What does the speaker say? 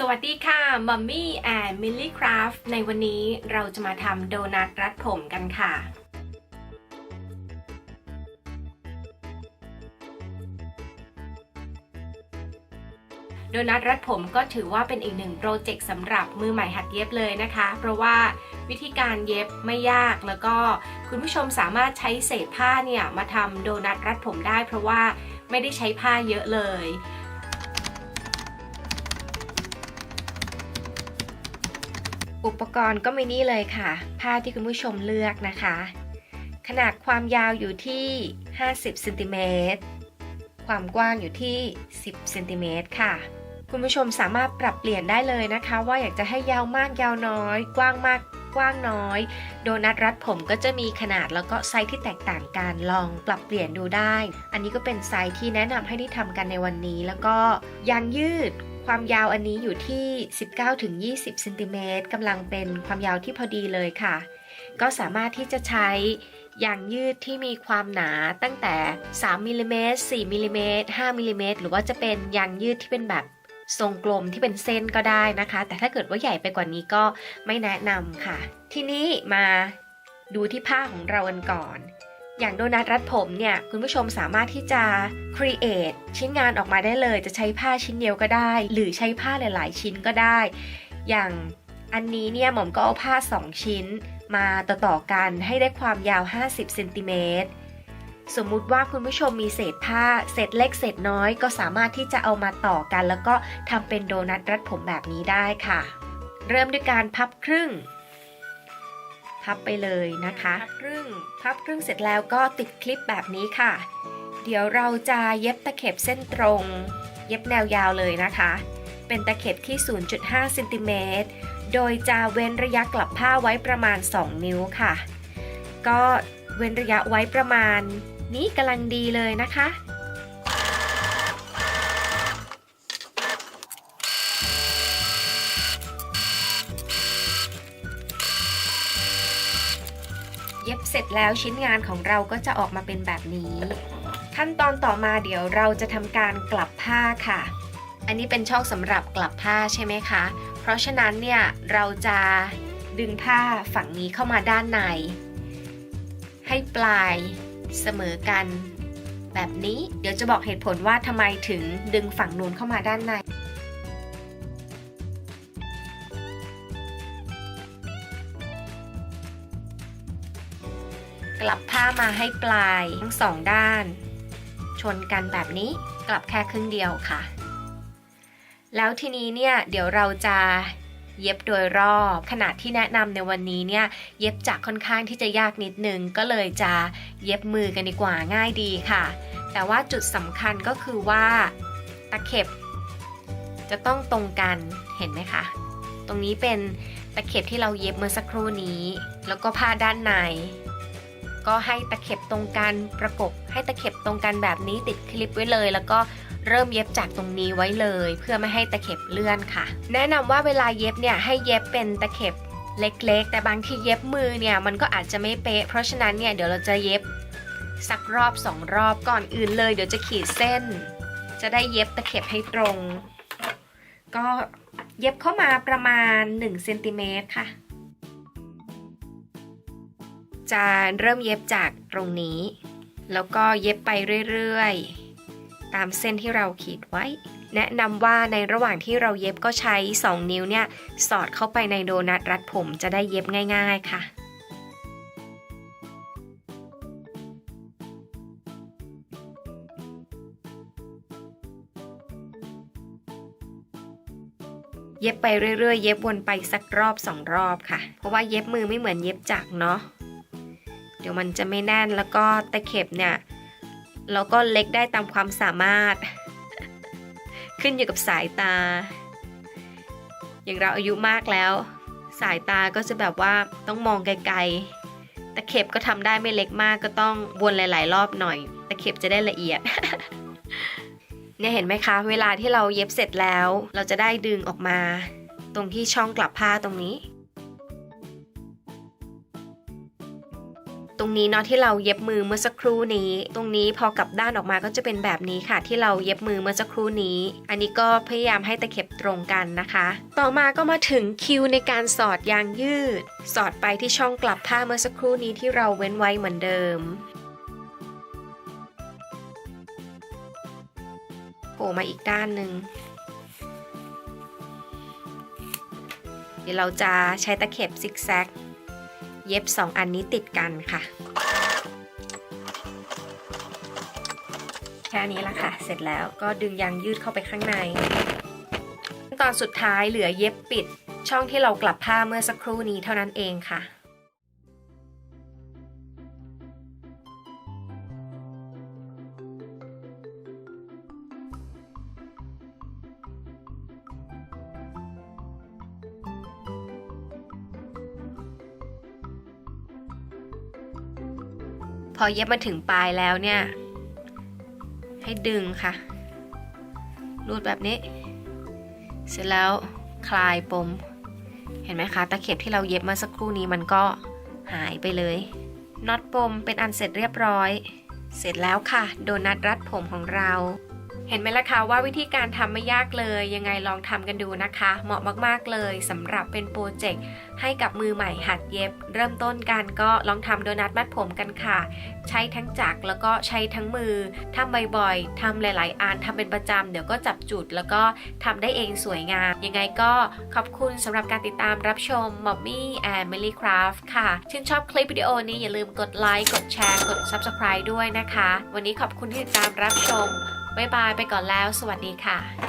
สวัสดีค่ะมัมมี่แอนมิลลี่คราฟในวันนี้เราจะมาทำโดนัทรัดผมกันค่ะ โดนัทรัดผมก็ถือว่าเป็นอีกหนึ่งโปรเจกต์สำหรับมือใหม่หัดเย็บเลยนะคะ เพราะว่าวิธีการเย็บไม่ยากแล้วก็คุณผู้ชมสามารถใช้เศษผ้าเนี่ยมาทำโดนัทรัดผมได้ เพราะว่าไม่ได้ใช้ผ้าเยอะเลย อุปกรณ์ก็มีนี่เลยค่ะ ผ้าที่คุณผู้ชมเลือกนะคะ ขนาดความยาวอยู่ที่ 50เซนติเมตรความกว้างอยู่ที่ 10เซนติเมตรค่ะ คุณผู้ชมสามารถปรับเปลี่ยนได้เลยนะคะ ว่าอยากจะให้ยาวมากยาวน้อย กว้างมากกว้างน้อย โดนัทรัดผมก็จะมีขนาดแล้วก็ไซส์ที่แตกต่างกันลองปรับเปลี่ยนดูได้ อันนี้ก็เป็นไซส์ที่แนะนำให้ได้ทำกันในวันนี้ แล้วก็ยางยืด ความยาวอันนี้อยู่ที่ 19-20เซนติเมตรกำลังเป็นความยาวที่พอดีเลยค่ะ ก็สามารถที่จะใช้ยางยืดที่มีความหนาตั้งแต่ 3มิลลิเมตร4มิลลิเมตร5มิลลิเมตรหรือว่าจะเป็นยางยืดที่เป็นแบบทรงกลมที่เป็นเส้นก็ได้นะคะ แต่ถ้าเกิดว่าใหญ่ไปกว่านี้ก็ไม่แนะนำค่ะ ทีนี้มาดูที่ผ้าของเรากันก่อน อย่างโดนัทรัดผมเนี่ย คุณผู้ชมสามารถที่จะ create ชิ้นงานออกมาได้เลย จะใช้ผ้าชิ้นเดียวก็ได้ หรือใช้ผ้าหลาย ๆ ชิ้นก็ได้ อย่างอันนี้เนี่ยหม่อมก็เอาผ้า 2 ชิ้น มาต่อๆกันให้ได้ความยาว 50เซนติเมตรสมมุติว่าคุณผู้ชมมีเศษผ้าเศษเล็กเศษน้อยก็สามารถที่จะเอามาต่อกัน แล้วก็ทำเป็นโดนัทรัดผมแบบนี้ได้ค่ะ เริ่มด้วยการพับครึ่ง พับไปเลยนะคะพับครึ่งพับครึ่งเสร็จแล้วก็ติดคลิปแบบนี้ค่ะ เดี๋ยวเราจะเย็บตะเข็บเส้นตรง เย็บแนวยาวเลยนะคะ เป็นตะเข็บที่ 0.5เซนติเมตรโดยจะเว้นระยะกลับผ้าไว้ประมาณ 2 นิ้วค่ะ ก็เว้นระยะไว้ประมาณนี้กำลังดีเลยนะคะ เย็บเสร็จแล้วชิ้นงานของเราก็จะออกมาเป็นแบบนี้ ขั้นตอนต่อมาเดี๋ยวเราจะทำการกลับผ้าค่ะ อันนี้เป็นช่องสำหรับกลับผ้าใช่ไหมคะ เพราะฉะนั้นเนี่ยเราจะดึงผ้าฝั่งนี้เข้ามาด้านใน ให้ปลายเสมอกัน แบบนี้เดี๋ยวจะบอกเหตุผลว่าทำไมถึงดึงฝั่งนู้นเข้ามาด้านใน กลับผ้ามาให้ปลายทั้งสองด้าน ชนกันแบบนี้กลับแค่ครึ่งเดียวค่ะ แล้วทีนี้เนี่ยเดี๋ยวเราจะเย็บโดยรอบขนาดที่แนะนำในวันนี้เนี่ยเย็บจากค่อนข้างที่จะยากนิดนึงก็เลยจะเย็บมือกันดีกว่าง่ายดีค่ะ แต่ว่าจุดสำคัญก็คือว่าตะเข็บ จะต้องตรงกันเห็นไหมคะ ตรงนี้เป็นตะเข็บที่เราเย็บเมื่อสักครู่นี้ แล้วก็ผ้าด้านใน ก็ให้ตะเข็บตรงกันประกบ ให้ตะเข็บตรงกันแบบนี้ติดคลิปไว้เลย แล้วก็เริ่มเย็บจากตรงนี้ไว้เลย เพื่อไม่ให้ตะเข็บเลื่อนค่ะ แนะนำว่าเวลาเย็บเนี่ยให้เย็บเป็นตะเข็บเล็กๆ แต่บางทีเย็บมือเนี่ยมันก็อาจจะไม่เป๊ะ เพราะฉะนั้นเนี่ยเดี๋ยวเราจะเย็บสักรอบสองรอบก่อนอื่นเลย เดี๋ยวจะขีดเส้น จะได้เย็บตะเข็บให้ตรง ก็เย็บเข้ามาประมาณ1เซนติเมตรค่ะ จะเริ่มเย็บจากตรงนี้ แล้วก็เย็บไปเรื่อยๆ ตามเส้นที่เราขีดไว้ แนะนำว่าในระหว่างที่เราเย็บก็ใช้ 2 นิ้วเนี่ย สอดเข้าไปในโดนัทรัดผมจะได้เย็บง่าย ๆค่ะเย็บไปเรื่อยๆ เย็บวนไปสักรอบสองรอบค่ะ เพราะว่าเย็บมือไม่เหมือนเย็บจักเนาะ ดี๋ยวมันจะไม่แน่นแล้วก็ตะเข็บเนี่ยเราก็เล็กได้ตามความสามารถ ขึ้นอยู่กับสายตา อย่างเราอายุมากแล้ว สายตาก็จะแบบว่าต้องมองไกลๆตะเข็บก็ทำได้ไม่เล็กมากก็ต้องวนหลาย ๆ รอบหน่อยตะเข็บจะได้ละเอียดเนี่ยเห็นไหมคะ เวลาที่เราเย็บเสร็จแล้ว เราจะได้ดึงออกมา ตรงที่ช่องกลับผ้าตรงนี้ รงรงนี้เนาะที่เราเย็บมือเมื่อสักครู่นี้ ตรงนี้พอกลับด้านออกมาก็จะเป็นแบบนี้ค่ะ ที่เราเย็บมือเมื่อสักครู่นี้ อันนี้ก็พยายามให้ตะเข็บตรงกันนะคะ ต่อมาก็มาถึงคิวในการสอดยางยืด สอดไปที่ช่องกลับผ้าเมื่อสักครู่นี้ที่เราเว้นไว้เหมือนเดิมโผล่มาอีกด้านหนึ่งเดี๋ยวเราจะใช้ตะเข็บซิกแซก เย็บ 2 อันนี้ติดกันค่ะ แค่นี้ละค่ะ เสร็จแล้วก็ดึงยางยืดเข้าไปข้างในขั้นตอนสุดท้ายเหลือเย็บปิดช่องที่เรากลับผ้าเมื่อสักครู่นี้เท่านั้นเองค่ะ พอเย็บมาถึงปลายแล้วเนี่ย ให้ดึงค่ะ รูดแบบนี้ เสร็จแล้วคลายปม เห็นไหมคะ ตะเข็บที่เราเย็บมาสักครู่นี้มันก็หายไปเลยน็อตปมเป็นอันเสร็จเรียบร้อย เสร็จแล้วค่ะ โดนัทรัดผมของเรา เห็นไหมล่ะคะว่าวิธีการทำไม่ยากเลย ยังไงลองทำกันดูนะคะ เหมาะมากๆเลยสำหรับเป็นโปรเจกต์ให้กับมือใหม่หัดเย็บ เริ่มต้นกันก็ลองทำโดนัทมัดผมกันค่ะ ใช้ทั้งจักรแล้วก็ใช้ทั้งมือทำบ่อยๆทำหลาย ๆอันทำเป็นประจำเดี๋ยวก็จับจุดแล้วก็ทำได้เองสวยงาม ยังไงก็ขอบคุณสำหรับการติดตามรับชม m o m m y and Millie Craft ค่ะ ชื่นชอบคลิปวิดีโอนี้อย่าลืมกดไลค์กดแชร์กด Subscribe ด้วยนะคะ วันนี้ขอบคุณที่ติดตามรับชม บ๊ายบายไปก่อนแล้ว สวัสดีค่ะ